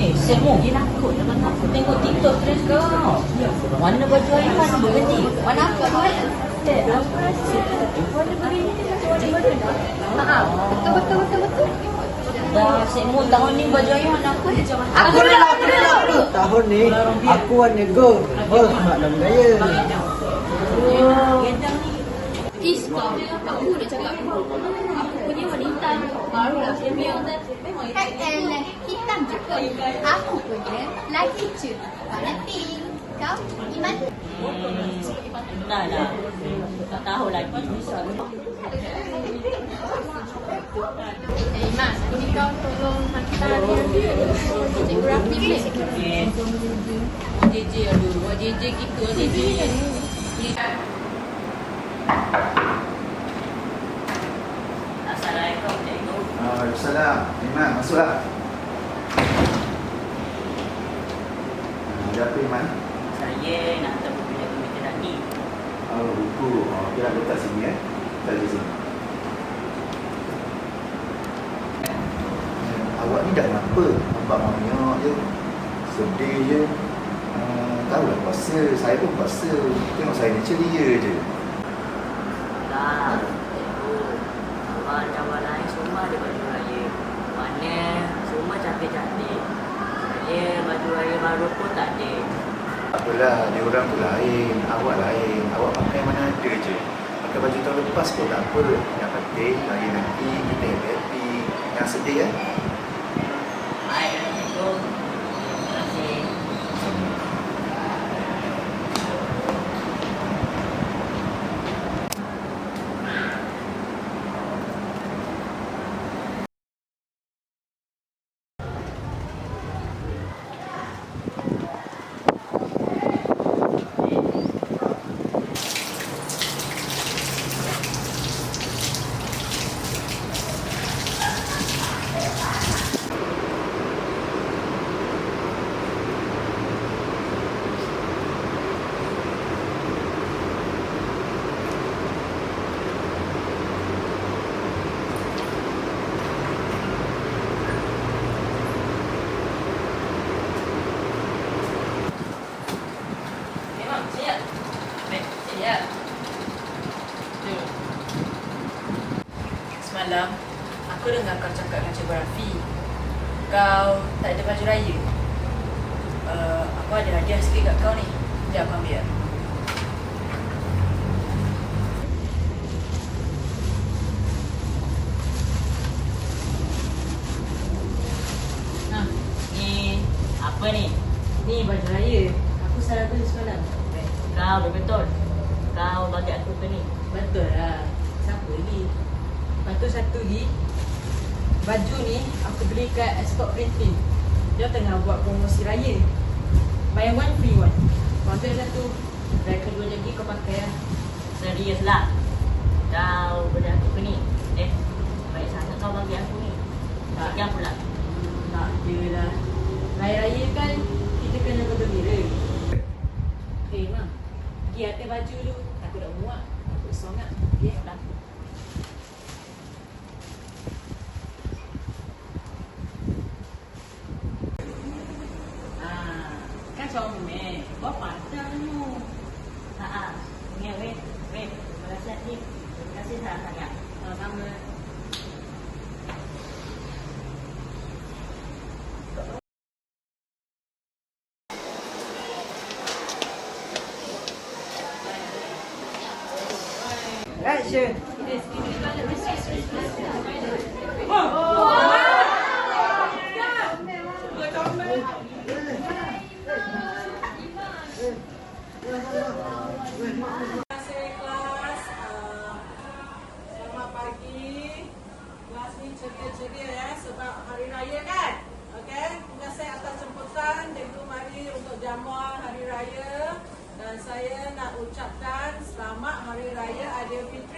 Eh, semua dia nakut dengan aku tengok TikTok terus kau. Warna baju Aiman berhenti. Warna apa kau? Eh, apa rasa? Warna berhenti warna baju. Ha, betul betul betul betul. Dah semua tahun ni baju Aiman aku. Aku dah aku dah aku. Tahun ni aku warna gold. Oh, mak dah bergaya. Is kau Tak aku dah cakap Aku punya warna hitam Barulah dia punya Katalah hitam juga. Aku punya lagi je. Warna pink. Kau, Iman? Dah lah. Tak tahu lagi. Eh Iman Ni kau tolong hantar dia Cikgu Rafi ni Okay. JJ aduh. Buat JJ gitu. JJ. Assalamualaikum cikgu. Waalaikumsalam. Iman, masuklah. Ah, Ada apa Iman? Saya nak hantar buku yang komputer tadi. Oh, buku. Oh, okey lah, letak sini eh. Letak di sini. Eh, Awak ni dah kenapa? Nampak banyak je. Sedih je. Uh, tahu lah puasa. Saya pun puasa. Tengok saya ni ceria je. Dah, cikgu. Abang dan abang lain semua ada baju raya. Mana semua cantik-cantik. Saya baju raya baru pun tak ada. Apalah, dia orang tu lain. Awak lain. Awak pakai mana ada je. Pakai baju tahun lepas pun tak apa. Yang penting, raya nanti kita happy. Yang sedih eh. Baik, cikgu. Terima kasih. Memang siap. Baik, siap. Tu. Semalam, aku dengar kau cakap dengan Cikgu Rafi. Kau tak ada baju raya. Uh, aku ada hadiah sikit kat kau ni. Sekejap aku ambil. Nah, ni apa ni? Ni baju raya. Aku salah beli semalam. Kau betul. Kau bagi aku ke ni? Betul lah. Siapa lagi? Lepas tu satu lagi. Baju ni aku beli kat Export Printing. Dia tengah buat promosi raya. Buy one free one. Kau ambil satu. Dan kedua lagi kau pakai lah. Serius lah. Kau bagi aku ni? Eh, baik sangat kau bagi aku ni. Tak. Sekian pula. Tak je lah. Raya-raya kan kita kena bergembira. Eh, Mak. Pergi atas baju dulu. Aku dah muak. Aku songak. Okay, dah. Ah, kan comel. Kau pandang tu. Ha ah. Ni weh, weh. Terima kasih Adik. Terima kasih sangat-sangat. Sama-sama. Action! kasih Ceria-ceria ya Sebab hari raya kan? Okey Terima kasih atas jemputan Cikgu mari untuk jamuan hari raya. Dan saya nak ucapkan Selamat hari raya Zahra